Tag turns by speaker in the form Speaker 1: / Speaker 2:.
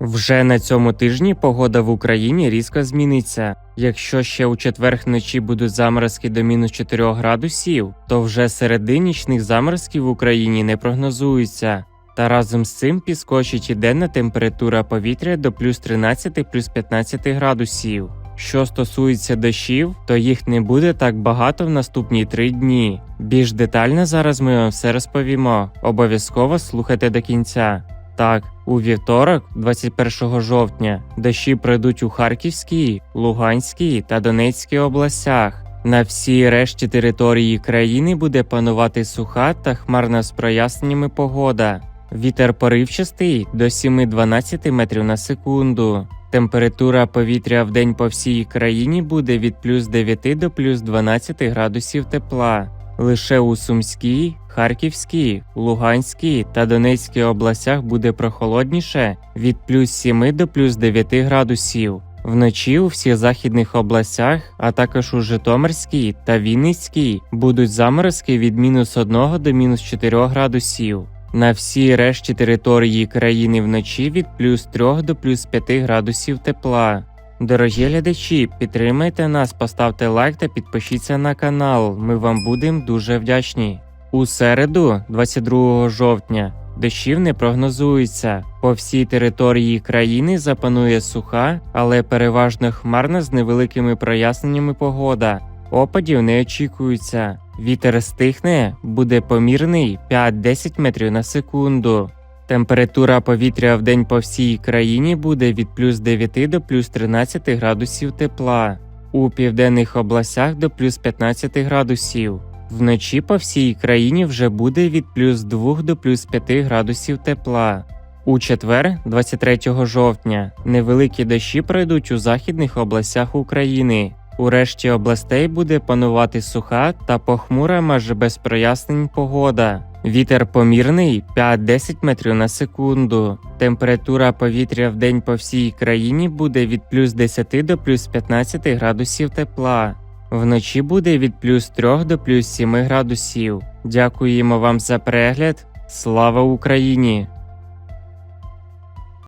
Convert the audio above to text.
Speaker 1: Вже на цьому тижні погода в Україні різко зміниться. Якщо ще у четвер вночі будуть заморозки до мінус 4 градусів, то вже середи нічних заморозків в Україні не прогнозується. Та разом з цим підскочить і денна температура повітря до плюс 13 плюс 15 градусів. Що стосується дощів, то їх не буде так багато в наступні три дні. Більш детально зараз ми вам все розповімо. Обов'язково слухайте до кінця. Так, у вівторок, 21 жовтня, дощі пройдуть у Харківській, Луганській та Донецькій областях. На всій решті території країни буде панувати суха та хмарна з проясненнями погода. Вітер поривчастий до 7-12 метрів на секунду. Температура повітря в день по всій країні буде від плюс 9 до плюс 12 градусів тепла. Лише у Сумській, Харківській, Луганській та Донецькій областях буде прохолодніше від плюс 7 до плюс 9 градусів. Вночі у всіх західних областях, а також у Житомирській та Вінницькій будуть заморозки від мінус 1 до мінус 4 градусів. На всій решті території країни вночі від плюс 3 до плюс 5 градусів тепла. Дорогі глядачі, підтримайте нас, поставте лайк та підпишіться на канал. Ми вам будемо дуже вдячні. У середу, 22 жовтня, дощів не прогнозується. По всій території країни запанує суха, але переважно хмарна з невеликими проясненнями погода. Опадів не очікується. Вітер стихне, буде помірний 5-10 метрів на секунду. Температура повітря в день по всій країні буде від плюс 9 до плюс 13 градусів тепла, у південних областях до плюс 15 градусів. Вночі по всій країні вже буде від плюс 2 до плюс 5 градусів тепла. У четвер, 23 жовтня, невеликі дощі пройдуть у західних областях України. У решті областей буде панувати суха та похмура майже без прояснень погода. Вітер помірний 5-10 метрів на секунду. Температура повітря в день по всій країні буде від плюс 10 до плюс 15 градусів тепла. Вночі буде від плюс 3 до плюс 7 градусів. Дякуємо вам за перегляд. Слава Україні!